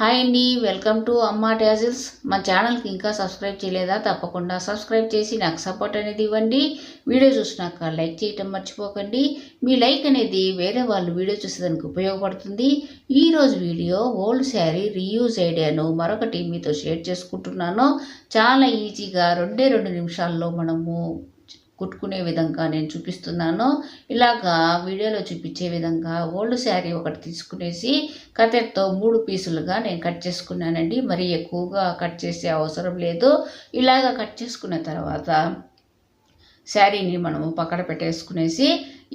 Hi అండి welcome to అమ్మా tassels. మా ఛానల్కి ఇంకా సబ్స్క్రైబ్ చేయలేదా? తప్పకుండా సబ్స్క్రైబ్ చేసి నాకు సపోర్ట్ అనేది ఇవ్వండి. వీడియో చూసినాక లైక్ చేయటం మర్చిపోకండి. మీ లైక్ అనేది వేరే వాళ్ళు వీడియో చూసేదానికి ఉపయోగపడుతుంది. ఈరోజు వీడియో ఓల్డ్ శారీ రీయూజ్ ఐడియాను మరొకటి మీతో షేర్ చేసుకుంటున్నాను. చాలా ఈజీగా రెండే రెండు నిమిషాల్లో మనము కుట్టుకునే విధంగా నేను చూపిస్తున్నాను. ఇలాగా వీడియోలో చూపించే విధంగా ఓల్డ్ శారీ ఒకటి తీసుకునేసి కత్తెరతో మూడు పీసులుగా నేను కట్ చేసుకున్నానండి. మరి ఎక్కువగా కట్ చేసే అవసరం లేదు. ఇలాగ కట్ చేసుకున్న తర్వాత శారీని మనము పక్కన పెట్టేసుకునేసి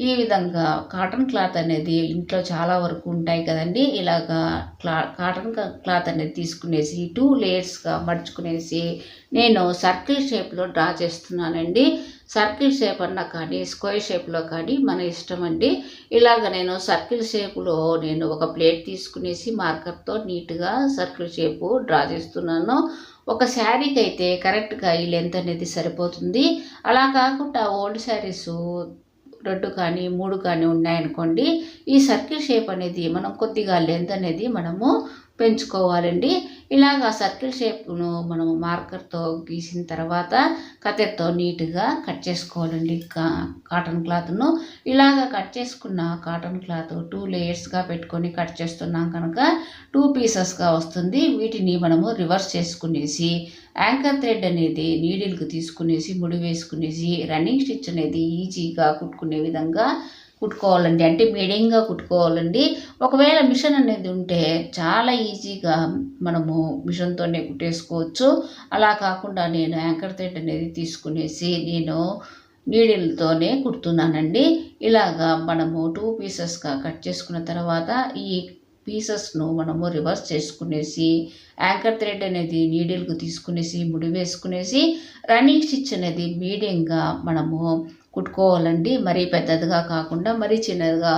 ఈ విధంగా కాటన్ క్లాత్ అనేది ఇంట్లో చాలా వరకు ఉంటాయి కదండి. ఇలాగా క్లా కాటన్ క్లాత్ అనేది తీసుకునేసి టూ లేయర్స్గా మడుచుకునేసి నేను సర్కిల్ షేప్లో డ్రా చేస్తున్నానండి. సర్కిల్ షేప్ అన్నా కానీ స్క్వేర్ షేప్లో కానీ మన ఇష్టం అండి. ఇలాగ నేను సర్కిల్ షేప్లో నేను ఒక ప్లేట్ తీసుకునేసి మార్కర్తో నీట్గా సర్కిల్ షేపు డ్రా చేస్తున్నాను. ఒక శారీకి అయితే కరెక్ట్గా ఈ లెంత్ అనేది సరిపోతుంది. అలా కాకుండా ఓల్డ్ శారీస్ రెండు కానీ మూడు కానీ ఉన్నాయనుకోండి ఈ సర్కిల్ షేప్ అనేది మనం కొద్దిగా లెంత్ అనేది మనము పెంచుకోవాలండి. ఇలాగ సర్కిల్ షేప్ను మనము మార్కర్తో గీసిన తర్వాత కత్తెరతో నీట్గా కట్ చేసుకోవాలండి. కా కాటన్ క్లాత్ను. ఇలాగ కట్ చేసుకున్న కాటన్ క్లాత్ టూ లేయర్స్గా పెట్టుకొని కట్ చేస్తున్నాం కనుక టూ పీసెస్గా వస్తుంది. వీటిని మనము రివర్స్ చేసుకునేసి యాంకర్ థ్రెడ్ అనేది నీడిల్కి తీసుకునేసి ముడి వేసుకునేసి రన్నింగ్ స్టిచ్ అనేది ఈజీగా కుట్టుకునే విధంగా కుట్టుకోవాలండి. అంటే మీడియంగా కుట్టుకోవాలండి. ఒకవేళ మిషన్ అనేది ఉంటే చాలా ఈజీగా మనము మిషన్తోనే కుట్టేసుకోవచ్చు. అలా కాకుండా నేను యాంకర్ థ్రెడ్ అనేది తీసుకునేసి నేను నీడిల్తోనే కుడుతున్నానండి. ఇలాగా మనము టూ పీసెస్గా కట్ చేసుకున్న తర్వాత ఈ పీసెస్ను మనము రివర్స్ చేసుకునేసి యాంకర్ థ్రెడ్ అనేది నీడిల్కు తీసుకునేసి ముడి వేసుకునేసి రన్నింగ్ స్టిచ్ అనేది మీడియంగా మనము కుట్టుకోవాలండి. మరీ పెద్దదిగా కాకుండా మరీ చిన్నదిగా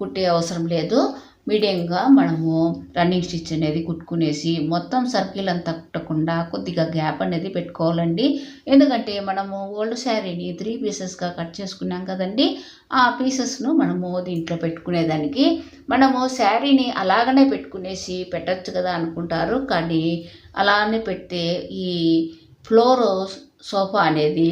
కుట్టే అవసరం లేదు. మీడియంగా మనము రన్నింగ్ స్టిచ్ అనేది కుట్టుకునేసి మొత్తం సర్కిల్ అంతా కుట్టకుండా కొద్దిగా గ్యాప్ అనేది పెట్టుకోవాలండి. ఎందుకంటే మనము ఓల్డ్ శారీని త్రీ పీసెస్గా కట్ చేసుకున్నాం కదండి. ఆ పీసెస్ను మనము దీంట్లో పెట్టుకునేదానికి మనము శారీని అలాగనే పెట్టుకునేసి పెట్టచ్చు కదా అనుకుంటారు. కానీ అలానే పెడితే ఈ ఫ్లోర్ సోఫా అనేది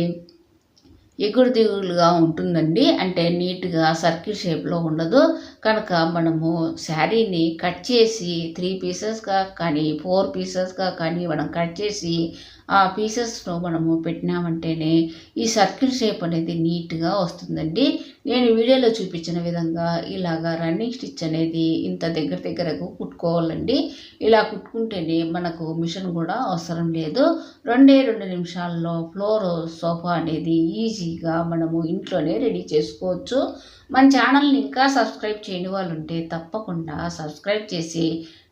ఎగురు దిగులుగా ఉంటుందండి. అంటే నీట్గా సర్కిల్ షేప్లో ఉండదు. కనుక మనము శారీని కట్ చేసి త్రీ పీసెస్గా కానీ ఫోర్ పీసెస్గా కానీ మనం కట్ చేసి ఆ పీసెస్ను మనము పెట్టినామంటేనే ఈ సర్కిల్ షేప్ అనేది నీట్గా వస్తుందండి. నేను వీడియోలో చూపించిన విధంగా ఇలాగా రన్నింగ్ స్టిచ్ అనేది ఇంత దగ్గర దగ్గరకు కుట్టుకోవాలండి. ఇలా కుట్టుకుంటేనే మనకు మిషన్ కూడా అవసరం లేదు. రెండే రెండు నిమిషాల్లో ఫ్లోర్ సోఫా అనేది ఈజీగా మనము ఇంట్లోనే రెడీ చేసుకోవచ్చు. మన ఛానల్ని ఇంకా సబ్స్క్రైబ్ చేయని వాళ్ళు ఉంటే తప్పకుండా సబ్స్క్రైబ్ చేసి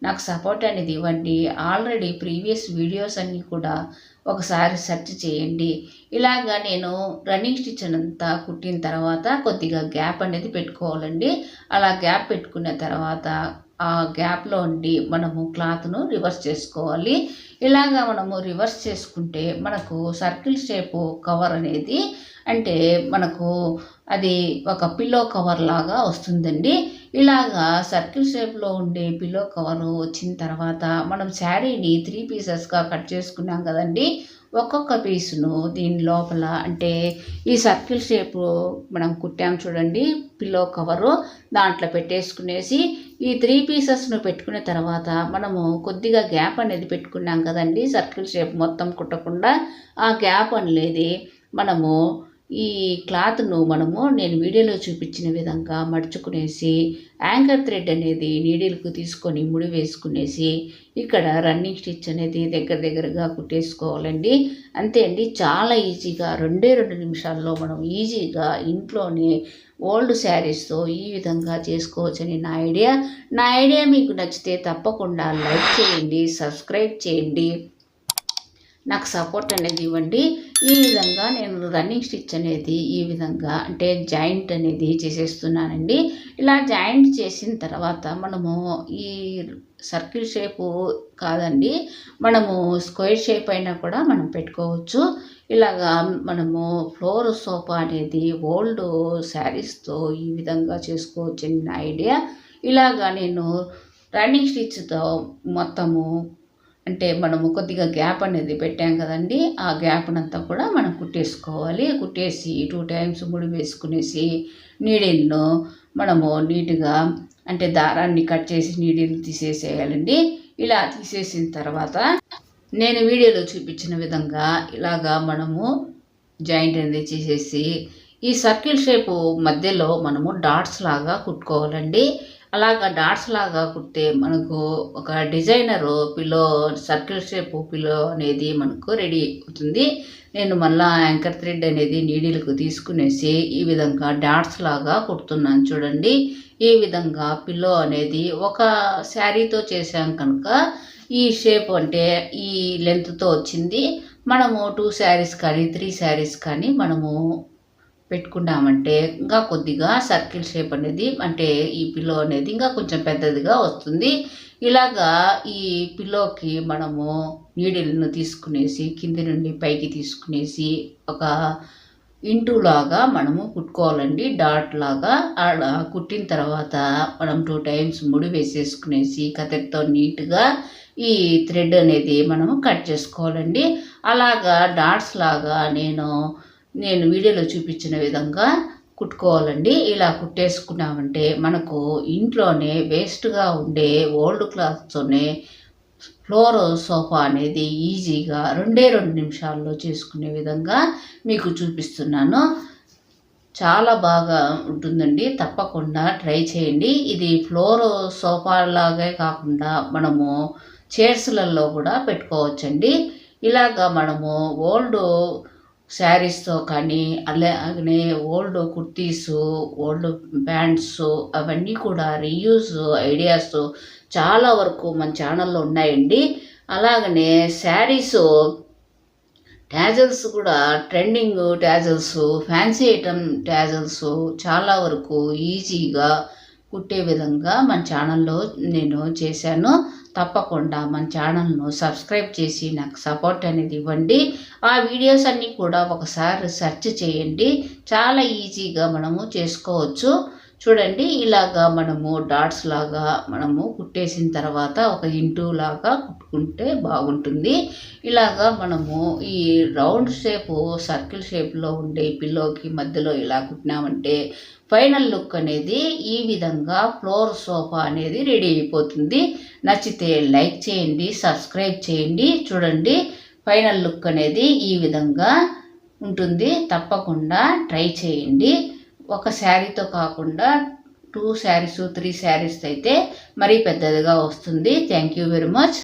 నాకు సపోర్ట్ అనేది ఇవ్వండి. ఆల్రెడీ ప్రీవియస్ వీడియోస్ అన్నీ కూడా ఒకసారి సెర్చ్ చేయండి. ఇలాగా నేను రన్నింగ్ స్టిచ్ అంతా కుట్టిన తర్వాత కొద్దిగా గ్యాప్ అనేది పెట్టుకోవాలండి. అలా గ్యాప్ పెట్టుకున్న తర్వాత గ్యాప్లో ఉండి మనము క్లాత్ను రివర్స్ చేసుకోవాలి. ఇలాగా మనము రివర్స్ చేసుకుంటే మనకు సర్కిల్ షేపు కవర్ అనేది అంటే మనకు అది ఒక పిల్లో కవర్ లాగా వస్తుందండి. ఇలాగా సర్కిల్ షేప్లో ఉండే పిల్లో కవర్ వచ్చిన తర్వాత మనం శారీని త్రీ పీసెస్గా కట్ చేసుకున్నాం కదండి. ఒక్కొక్క పీసును దీని లోపల అంటే ఈ సర్కిల్ షేప్ మనం కుట్టాం చూడండి పిల్లో కవరు దాంట్లో పెట్టేసుకునేసి ఈ త్రీ పీసెస్ను పెట్టుకున్న తర్వాత మనము కొద్దిగా గ్యాప్ అనేది పెట్టుకున్నాం కదండి. సర్కిల్ షేప్ మొత్తం కుట్టకుండా ఆ గ్యాప్ అనేది మనము ఈ క్లాత్ను మనము నేను వీడియోలో చూపించిన విధంగా మడుచుకునేసి యాంకర్ థ్రెడ్ అనేది నీడిల్కు తీసుకొని ముడి వేసుకునేసి ఇక్కడ రన్నింగ్ స్టిచ్ అనేది దగ్గర దగ్గరగా కుట్టేసుకోవాలండి. అంతే అండి చాలా ఈజీగా రెండే రెండు నిమిషాల్లో మనం ఈజీగా ఇంట్లోనే ఓల్డ్ శారీస్తో ఈ విధంగా చేసుకోవచ్చని నా ఐడియా. నా ఐడియా మీకు నచ్చితే తప్పకుండా లైక్ చేయండి సబ్స్క్రైబ్ చేయండి. నాకు సపోర్ట్ అనేది ఇవ్వండి. ఈ విధంగా నేను రన్నింగ్ స్టిచ్ అనేది ఈ విధంగా అంటే జాయింట్ అనేది చేసేస్తున్నానండి. ఇలా జాయింట్ చేసిన తర్వాత మనము ఈ సర్కిల్ షేపు కాదండి మనము స్క్వేర్ షేప్ అయినా కూడా మనం పెట్టుకోవచ్చు. ఇలాగా మనము ఫ్లోర్ సోఫా అనేది ఓల్డ్ శారీస్తో ఈ విధంగా చేసుకోవచ్చు నా ఐడియా ఇలాగా నేను రన్నింగ్ స్టిచ్తో మొత్తము అంటే మనము కొద్దిగా గ్యాప్ అనేది పెట్టాం కదండి. ఆ గ్యాప్నంతా కూడా మనం కుట్టేసుకోవాలి. కుట్టేసి టూ టైమ్స్ ముడి వేసుకునేసి నీడిల్ను మనము నీట్గా అంటే దారాన్ని కట్ చేసి నీడిల్ తీసేసేయాలండి. ఇలా తీసేసిన తర్వాత నేను వీడియోలో చూపించిన విధంగా ఇలాగా మనము జాయింట్ అనేది చేసేసి ఈ సర్కిల్ షేపు మధ్యలో మనము డాట్స్ లాగా కుట్టుకోవాలండి. అలాగా డాట్స్ లాగా కుడితే మనకు ఒక designer pillow circle shape pillow అనేది మనకు రెడీ అవుతుంది. నేను మళ్ళా యాంకర్ థ్రెడ్ అనేది నీడిల్కు తీసుకునేసి ఈ విధంగా డాట్స్ లాగా కుడుతున్నాను చూడండి. ఈ విధంగా పిల్లో అనేది ఒక శారీతో చేసాం కనుక ఈ షేప్ అంటే ఈ లెంత్తో వచ్చింది. మనము టూ శారీస్ కానీ త్రీ శారీస్ కానీ మనము పెట్టుకున్నామంటే ఇంకా కొద్దిగా సర్కిల్ షేప్ అనేది అంటే ఈ పిల్లో అనేది ఇంకా కొంచెం పెద్దదిగా వస్తుంది. ఇలాగా ఈ పిల్లోకి మనము నీడిల్ను తీసుకునేసి కింది నుండి పైకి తీసుకునేసి ఒక ఇంటూ లాగా మనము కుట్టుకోవాలండి. డాట్ లాగా ఆడ కుట్టిన తర్వాత మనం టూ టైమ్స్ ముడి వేసేసుకునేసి కత్తెరతో నీట్గా ఈ థ్రెడ్ అనేది మనము కట్ చేసుకోవాలండి. అలాగా డాట్స్ లాగా నేను నేను వీడియోలో చూపించిన విధంగా కుట్టుకోవాలండి. ఇలా కుట్టేసుకున్నామంటే మనకు ఇంట్లోనే వేస్ట్గా ఉండే ఓల్డ్ క్లాత్తోనే ఫ్లోర్ సోఫా అనేది ఈజీగా రెండే రెండు నిమిషాల్లో చేసుకునే విధంగా మీకు చూపిస్తున్నాను. చాలా బాగా ఉంటుందండి. తప్పకుండా ట్రై చేయండి. ఇది ఫ్లోర్ సోఫా లాగే కాకుండా మనము చైర్స్లలో కూడా పెట్టుకోవచ్చండి. ఇలాగా మనము ఓల్డ్ శారీస్తో కానీ అలాగనే ఓల్డ్ కుర్తీసు ఓల్డ్ ప్యాంట్స్ అవన్నీ కూడా రీయూస్ ఐడియాస్ చాలా వరకు మన ఛానల్లో ఉన్నాయండి. అలాగనే శారీస్ ట్యాజల్స్ కూడా trending tassels fancy item tassels చాలా వరకు ఈజీగా కుట్టే విధంగా మన ఛానల్లో నేను చేశాను. తప్పకుండా మన ఛానల్ను సబ్స్క్రైబ్ చేసి నాకు సపోర్ట్ అనేది ఇవ్వండి. ఆ వీడియోస్ అన్నీ కూడా ఒకసారి సెర్చ్ చేయండి. చాలా ఈజీగా మనము చేసుకోవచ్చు. చూడండి ఇలాగా మనము డాట్స్ లాగా మనము కుట్టేసిన తర్వాత ఒక ఇంటూ లాగా కుట్టుకుంటే బాగుంటుంది. ఇలాగా మనము ఈ రౌండ్ షేపు సర్కిల్ షేప్లో ఉండే పిల్లోకి మధ్యలో ఇలా కుట్టినామంటే ఫైనల్ లుక్ అనేది ఈ విధంగా ఫ్లోర్ సోఫా అనేది రెడీ అయిపోతుంది. నచ్చితే లైక్ చేయండి సబ్స్క్రైబ్ చేయండి. చూడండి ఫైనల్ లుక్ అనేది ఈ విధంగా ఉంటుంది. తప్పకుండా ట్రై చేయండి. ఒక శారీతో కాకుండా టూ శారీస్ త్రీ శారీస్ అయితే మరీ పెద్దదిగా వస్తుంది. Thank you very much